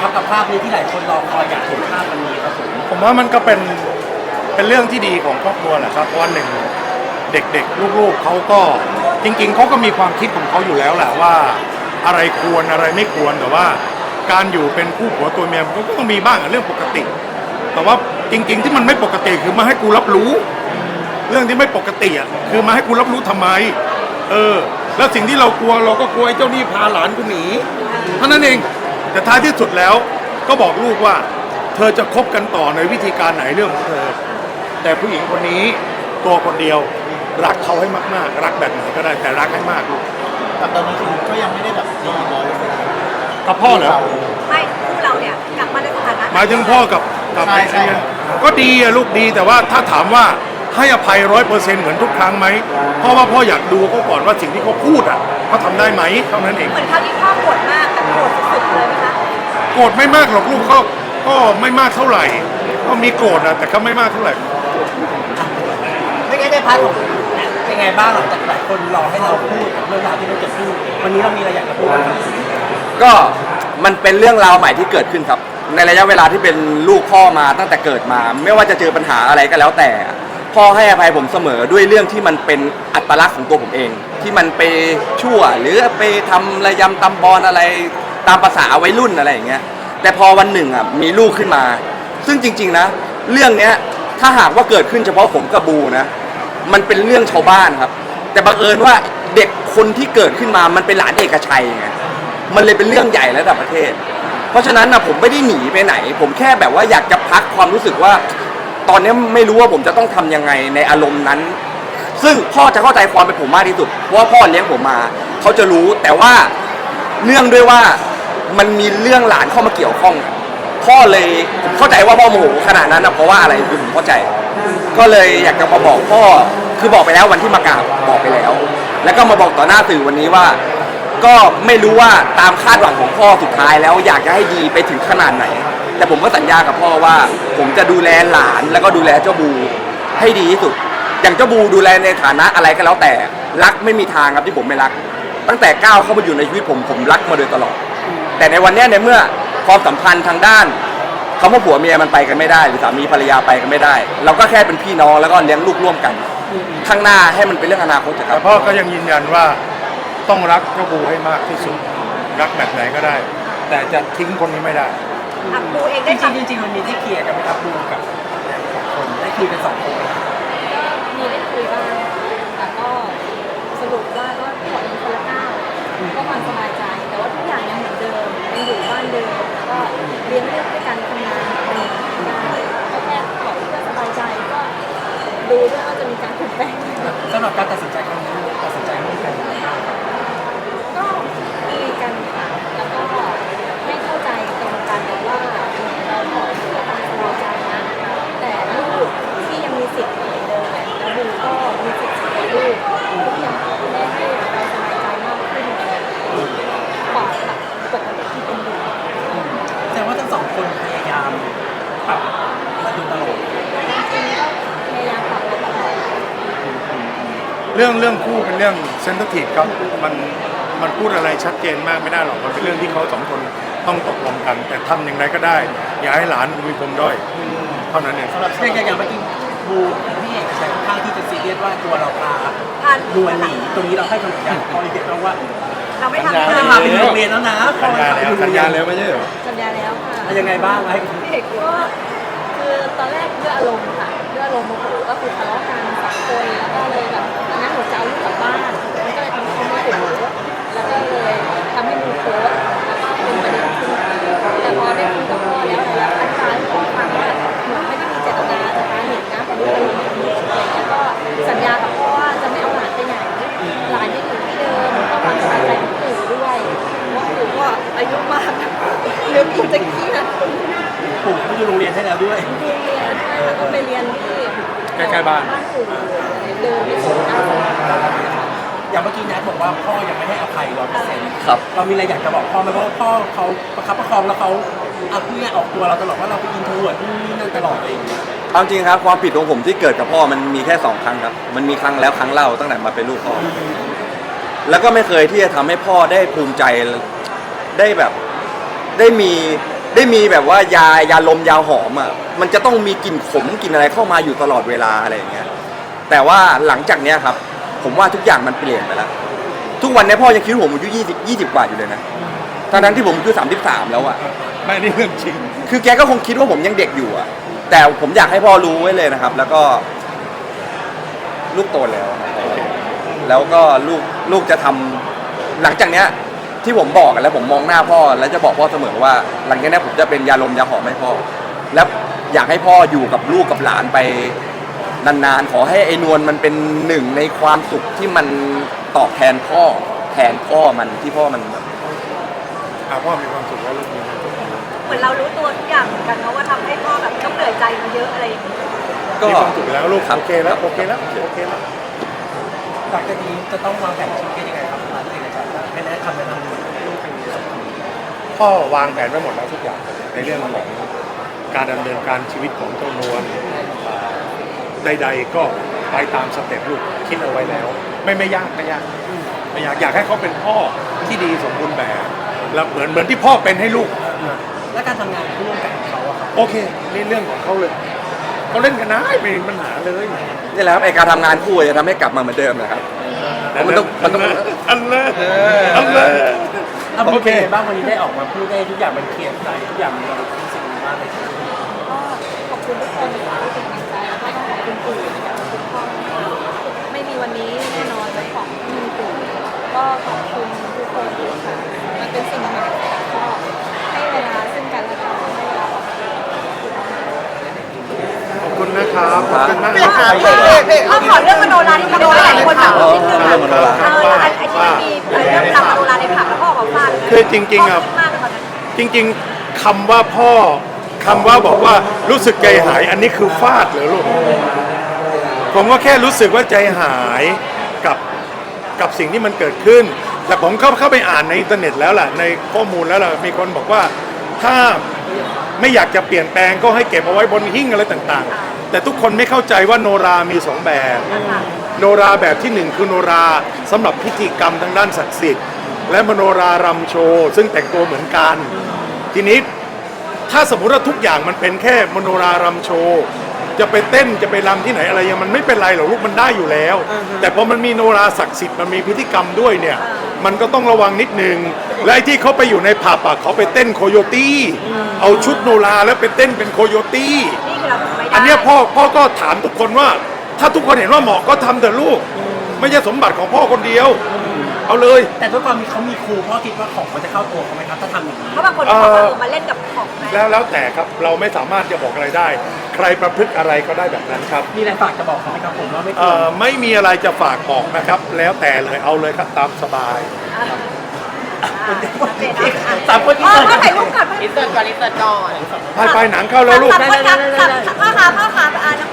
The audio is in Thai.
ครับกับภาพนี้ที่หลายคนรอคอยอยากเห็นภาพวันนี้ครับผมผมว่ามันก็เป็นเป็นเรื่องที่ดีของครอบครัวแหละครับเพราะว่าหนึ่งเด็กๆลูกๆเขาก็จริง ๆเขาก็มีความคิดของเขาอยู่แล้วแหละว่า อะไรควรอะไรไม่ควรแต่ว่า การอยู่เป็นคู่ผัวตัวเมียมันก็ต้องมีบ้างอะเรื่องปกติ แต่ว่าจริง ๆ ที่มันไม่ปกติคือมาให้กูรับรู้ เรื่องที่ไม่ปกติอะคือมาให้กูรับรู้ทำไม เออ แล้วสิ่งที่เรากลัวเราก็กลัวไอ้เจ้าหนี้พาหลานกูหนีเท่านั้นเอง แต่ท้ายที่สุดแล้วก็บอกลูกว่า เธอจะคบกันต่อในวิธีการไหนเรื่องของเธอ แต่ผู้หญิงคนนี้ตัวคนเดียวรักเขาให้มากๆ รักแบบไหนก็ได้แต่รักให้มากลูกแต่ตอนนี้คือก็ยังไม่ได้แบบดีร้อยเปอร์เซ็นต์กับพ่อเหรอไม่คู่เราเนี่ยกลับมาในสถานะหมายถึงพ่อกับกับใช่ใช่ไอ้เนี่ยก็ดีอะลูกดีแต่ว่าถ้าถามว่าให้อภัยร้อยเปอร์เซ็นต์เหมือนทุกครั้งไหมเพราะว่าพ่ออยากดูเขาก่อนว่าสิ่งที่เขาพูดอะเขาทำได้ไหมเท่านั้นเอง เหมือนคราวนี้พ่อโกรธมากแต่โกรธสุดๆเลยไหมคะ โกรธไม่มากหรอกลูกก็ก็ไม่มากเท่าไหร่ ก็มีโกรธนะแต่ก็ไม่มากเท่าไหร่ ไม่งั้นในพาร์ทของเป็นไงบ้างหลังจากหลายคนรอให้เราพูดกับเรื่องราวที่เราจะพูดวันนี้เรามีอะไรอยากจะพูดบ้างครับก็มันเป็นเรื่องราวใหม่ที่เกิดขึ้นครับ ในระยะเวลาที่เป็นลูกพ่อมาตั้งแต่เกิดมา ไม่ว่าจะเจอปัญหาอะไรก็แล้วแต่ พ่อให้อภัยผมเสมอด้วยเรื่องที่มันเป็นอัตลักษณ์ของตัวผมเอง ที่มันไปชั่วหรือไปทำระยำตำบอลอะไร ตามภาษาวัยรุ่นอะไรอย่างเงี้ยแต่พอวันหนึ่งอะมีลูกขึ้นมา ซึ่งจริง ๆนะ เรื่องเนี้ยถ้าหากว่าเกิดขึ้นเฉพาะผมกับบูนะ มันเป็นเรื่องชาวบ้านครับ แต่บังเอิญว่าเด็กคนที่เกิดขึ้นมามันเป็นหลานเอกชัยไงมันเลยเป็นเรื่องใหญ่ระดับประเทศ เพราะฉะนั้นนะผมไม่ได้หนีไปไหน ผมแค่แบบว่าอยากจะพักความรู้สึกว่า ตอนนี้ไม่รู้ว่าผมจะต้องทำยังไงในอารมณ์นั้น ซึ่งพ่อจะเข้าใจความเป็นผมมากที่สุดเพราะว่าพ่อเลี้ยงผมมา เขาจะรู้แต่ว่าเนื่องด้วยว่า มันมีเรื่องหลานเข้ามาเกี่ยวข้องพ่อเลยผมเข้าใจว่าพ่อโมโหขนาดนั้นนะเพราะว่าอะไรคือผมเข้าใจ ก็เลยอยากจะมาบอกพ่อคือบอกไปแล้ววันที่มากราบบอกไปแล้ว แล้วก็มาบอกต่อหน้าสื่อวันนี้ว่า ก็ไม่รู้ว่าตามคาดหวังของพ่อสุดท้ายแล้วอยากจะให้ดีไปถึงขนาดไหน แต่ผมก็สัญญากับพ่อว่า ผมจะดูแลหลานแล้วก็ดูแลเจ้าบูให้ดีที่สุด อย่างเจ้าบูดูแลในฐานะอะไรก็แล้วแต่รักไม่มีทางครับที่ผมไม่รัก ตั้งแต่ก้าวเข้ามาอยู่ในชีวิตผมผมรักมาโดยตลอด แต่ในวันเนี้ยในเมื่อความสัมพันธ์ทางด้านคำว่าผัวเมียมันไปกันไม่ได้ หรือสามีภรรยาไปกันไม่ได้ เราก็แค่เป็นพี่น้องแล้วก็เลี้ยงลูกร่วมกัน ข้างหน้าให้มันเป็นเรื่องอนาคตเถอะคแต่รับพ่อก็ยังยืนยันว่าต้องรักเจ้าบูให้มากที่สุด รักแบบไหนก็ได้ แต่จะทิ้งคนนี้ไม่ได้ อะปูเองจได้ริงทำๆจริงๆมันมีได้เคลียร์กันไหมครับบูกับสองคนได้คุยกันสองคนมีได้คุยบ้างแต่ก็สรุปว่าก็ขอเป็นคนละก้าวก็ความสบายใจ แต่ว่าทุกอย่างยังเหมือนเดิมยังอยู่บ้านเดิมแล้วก็เลี้ยงลูกด้วยกันทำงานทำงานได้ก็แค่ขอเพื่อสบายใจก็ดูด้วยว่าจะมีการเปลี่ยนแปลงไหม สำหรับการตัดสินใจครั้งนี้ตัดสินใจร่วมกันยังไงบ้าง ก็คุยกันค่ะแล้วก็ให้เข้าใจตรงกันว่าเราขอเพื่อความสบายใจนะแต่ลูกที่ยังมีสิทธิ์เหมือนเดิมแล้วดูก็มีสิทธิ์ในลูกทุกอย่างได้ให้เราสบายใจมากขึ้นกว่าปกติที่เป็นอยู่ แสดงว่าทั้งสองคนพยายามปรับมาโดยตลอด จริงๆก็พยายามปรับมาตลอด เรื่องเรื่องคู่เป็นเรื่องเซนซิทีฟครับมันมันพูดอะไรชัดเจนมากไม่ได้หรอกมันเป็นเรื่องที่เขาสองคนต้องตกลงกัน แต่ทำอย่างไรก็ได้ อย่าให้หลานมีปมด้อยเท่านั้นเองสำหรับอย่างอย่างเมื่อกี้บูพี่เอกชัยค่อนข้างที่จะซีเรียสว่าตัวเราพาผ่านดวนหนีตรงนี้เราให้คำสัญญาพอเด็กเราว่าเราไม่ทำเขาให้จะเราพาไปโรงเรียนแล้วนะสัญญาแล้วสัญญาแล้วไม่ใช่เหรอสัญญาแล้วค่ะยังไงบ้างให้พี่เอกก็ คือตอนแรกด้วยอารมณ์ค่ะด้วยอารมณ์โมโหก็คือทะเลาะกันสองคนแล้วก็เลยแบบงั้นหนูจะเอาลูกกลับบ้าน ล้ๆบ้านบ้านปู่เดินไปส่งหน้าสนามอย่างเมื่อกี้นัทบอกว่าพ่อยังไม่ให้อภัยร้อยเปอร์เซ็นต์ครับ เรามีอะไรอยากจะบอกพ่อไหมเพราะว่าพ่อเขาประคับประคองแล้วเขาเอาเพื่อออกตัวเราตลอดว่าเราไปกินทัวร์นู่นนี่นั่นตลอดอะไรอย่างเงี้ยเอาจริงครับความผิดของผมที่เกิดกับพ่อมันมีแค่สองครั้งครับ มันมีครั้งแล้วครั้งเล่าตั้งแต่มาเป็นลูกพ่อ แล้วก็ไม่เคยที่จะทำให้พ่อได้ภูมิใจ ได้แบบได้มี ได้มีแบบว่ายายาลมยาหอมอะมันจะต้องมีกลิ่นขมกลิ่นอะไรเข้ามาอยู่ตลอดเวลาอะไรอย่างเงี้ยแต่ว่าหลังจากเนี้ยครับ ผมว่าทุกอย่างมันเปลี่ยนไปแล้ว ทุกวันเนี้ยพ่อยังคิดว่าผมอายุยี่สิบยี่สิบกว่าอยู่เลยนะทั้งนั้นที่ผมอายุสามสิบสามแล้วอะไม่นี่เรื่องจริง คือแกก็คงคิดว่าผมยังเด็กอยู่อะแต่ผมอยากให้พ่อรู้ไว้เลยนะครับ แล้วก็ ลูกโตแล้วนะครับแล้วก็ลูกลูกจะทำหลังจากเนี้ย ที่ผมบอกกันแล้วผมมองหน้าพ่อแล้วจะบอกพ่อเสมอว่า หลังจากนี้ผมจะเป็นยาลมยาหอมให้พ่อ และอยากให้พ่ออยู่กับลูกกับหลานไปนานๆขอให้ไอ้นวลมันเป็นหนึ่งในความสุขที่มันตอบแทนพ่อแทนพ่อมันที่พ่อมันแบบอะพ่อมีความสุขแล้วลูกมีความสุขเหมือนเรารู้ตัวทุกอย่างเหมือนกันเนาะว่าทำให้พ่อแบบต้องเหนื่อยใจมาเยอะอะไรอย่างเงี้ยก็มีความสุขแล้วลูกรับโอเคแล้วโอเคแล้วโอเคแล้ว หลังจากนี้จะต้องวางแผนชีวิตกันยังไงครับหลังจากนี้ครับให้แนะคำแนะนำลูกเป็นยังไงครับ พ่อวางแผนไว้หมดแล้วทุกอย่างในเรื่องของการดำเนินการชีวิตของเจ้านวลอ่าใด ๆ ก็ไปตามสเต็ปลูกคิดเอาไว้แล้ว ไม่ไม่ยากไม่ยากไม่ยากอยากให้เขาเป็นพ่อที่ดีสมบูรณ์แบบแล้วเหมือนเหมือนที่พ่อเป็นให้ลูกและการทำงานร่วมกันของเขาอะครับโอเคนี่เรื่องของเขาเลยเขาเล่นกันได้ไม่มีปัญหาเลยนี่แหละครับไอการทำงานคู่จะทำให้กลับมาเหมือนเดิมนะครับมันต้องมันต้องอันเลยอันเลย อาโอโอเคบ้างวันนี้ได้ออกมาพูดได้ทุกอย่างมันเคลียร์ใจทุกอย่างเรารู้สึกดีมากเลยครับก็ขอบคุณทุกคนที่เป็นกำลังใจแล้วก็ต้องขอบคุณปู่นะคะขอบคุณพ่อไม่มีวันนี้แน่นอนเลยของมีปู่ก็ขอบคุณทุกคนค่ะมันเป็นสิ่งใหม่ค่ะก็ให้เวลาซึ่งกันและกันให้เวลาออกมาขอบคุณนะครับขอบคุณมากเพ่ค่ะคเพ่รับเพ่เพ่เอาขอเรื่องมโนราที่ทำให้หลายคนแบบนิดนึงเรื่องมาเออไอที่มีเรื่องราวมโนราในผับ แล้วพ่อบอกว่าคือจริงๆอะ มากเลยตอนนั้นจริงๆคำว่าพ่อคำว่าบอกว่ารู้สึกใจหาย อันนี้คือฟาดเหรอลูกผมก็แค่รู้สึกว่าใจหายกับกับสิ่งที่มันเกิดขึ้น แต่ผมเข้าเข้าไปอ่านในอินเทอร์เน็ตแล้วล่ะในข้อมูลแล้วล่ะมีคนบอกว่าถ้าไม่อยากจะเปลี่ยนแปลงก็ให้เก็บเอาไว้บนหิ้งอะไรต่างๆ แต่ทุกคนไม่เข้าใจว่าโนรามีสองแบบ โนราแบบที่หนึ่งคือโนราสำหรับพิธีกรรมทางด้านศักดิ์สิทธิ์ และมโนรารำโชว์ซึ่งแต่งตัวเหมือนกัน ทีนี้ถ้าสมมุติว่าทุกอย่างมันเป็นแค่มโนรารำโชว์จะไปเต้นจะไปรำที่ไหนอะไรยังมันไม่เป็นไรหรอกลูกมันได้อยู่แล้ว แต่พอมันมีโนราศักดิ์สิทธิ์มันมีพิธีกรรมด้วยเนี่ย มันก็ต้องระวังนิดนึง และไอ้ที่เขาไปอยู่ในผับอะเขาไปเต้นโคโยตี้ เอาชุดโนราแล้วไปเต้นเป็นโคโยตี้ นี่คือเราทำไม่ได้อันเนี้ยพ่อพ่อก็ถามทุกคนว่า ถ้าทุกคนเห็นว่าเหมาะก็ทำเถอะลูก ไม่ใช่สมบัติของพ่อคนเดียว เอาเลย แต่ด้วยความมีเขามีครูพ่อคิดว่าของมันจะเข้าตัวเขาไหมครับถ้าทำอย่างนี้ เพราะบางคนเขาบอกว่าเออมาเล่นกับของนะแล้วแล้วแต่ครับเราไม่สามารถจะบอกอะไรได้ ใครประพฤติอะไรก็ได้แบบนั้นครับมีอะไรฝากจะบอกเขาไหมครับผมว่าไม่ควเอ่รอไม่มีอะไรจะฝากบอกนะครับ แล้วแต่เลยเอาเลยครับตามสบาย สามคนพ่ที่อเจอพ่อถ่ายรูปก่อนอินเสิร์ตก่อนอินเสิร์ตก่อน ไปไปหนังเข้าแล้วลูกสามคนครับพ่อขาพ่อขาอ่าน้อง